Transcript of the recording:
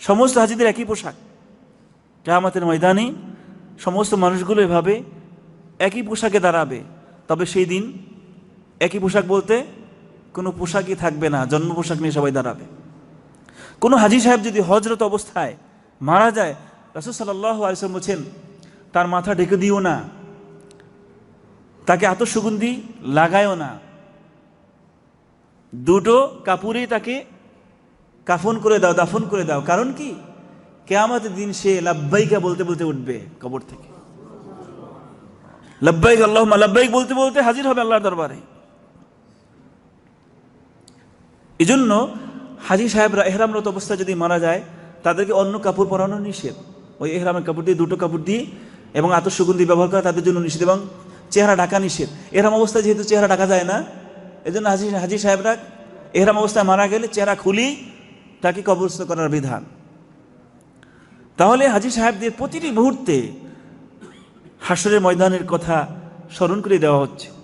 সমস্ত হাজিদের একই পোশাক। কেয়ামতের ময়দানে সমস্ত মানুষগুলো এভাবে একই পোশাকে দাঁড়াবে। তবে সেই দিন একই পোশাক বলতে কোনো পোশাকই থাকবে না, জন্ম পোশাক নিয়ে সবাই দাঁড়াবে। কোনো হাজি সাহেব যদি হজরত অবস্থায় মারা যায়, রাসুল আলিয়াল্লাম বলছেন, তার মাথা ঢেকে দিও না। তাকে এত সুগন্ধি লাগায়ও না। দুটো কাপুরেই তাকে কাফন করে দাও, দাফন করে দাও। কারণ কি? কেয়ামতের দিন সে লাব্বাইকা বলতে বলতে উঠবে কবর থেকে। লাব্বাইক আল্লাহ লাব্বাইক বলতে বলতে হাজির হবে আল্লাহর দরবারে। এই জন্য হাজি সাহেবরা, এহরামরত অবস্থায় যদি মারা যায়, তাদেরকে অন্য কাপড় পরানো নিষেধ। ওই এহরামের কাপড় দিয়ে, দুটো কাপড় দিয়ে এবং আত সুগন্ধি ব্যবহার করা তাদের জন্য নিষেধ এবং চেহারা ঢাকা নিষেধ। এহরাম অবস্থায় যেহেতু চেহারা ঢাকা যায় না এই জন্য হাজি হাজি সাহেবরা এহরাম অবস্থায় মারা গেলে চেহারা খুলি তাকে কবরস্থ করার বিধান। তাহলে হাজি সাহেবদের প্রতিটি মুহূর্তে হাসরের ময়দানের কথা স্মরণ করে দেওয়া হচ্ছে।